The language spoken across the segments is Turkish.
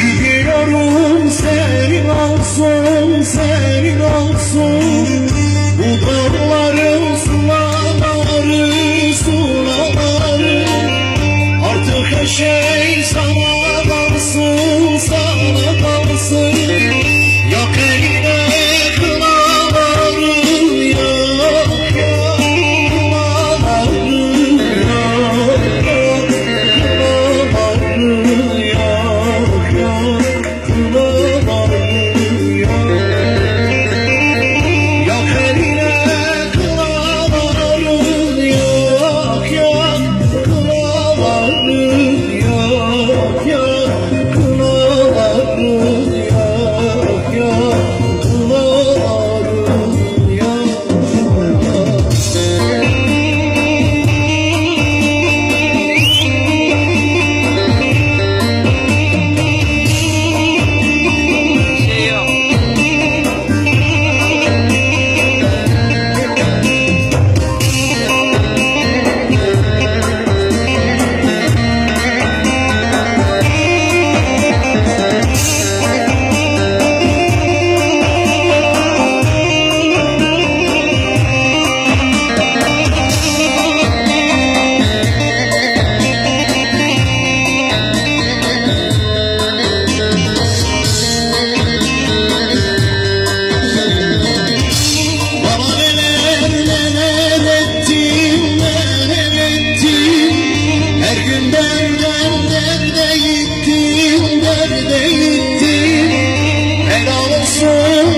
Gidiyorum senin olsun senin share. Yeah.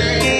Yeah.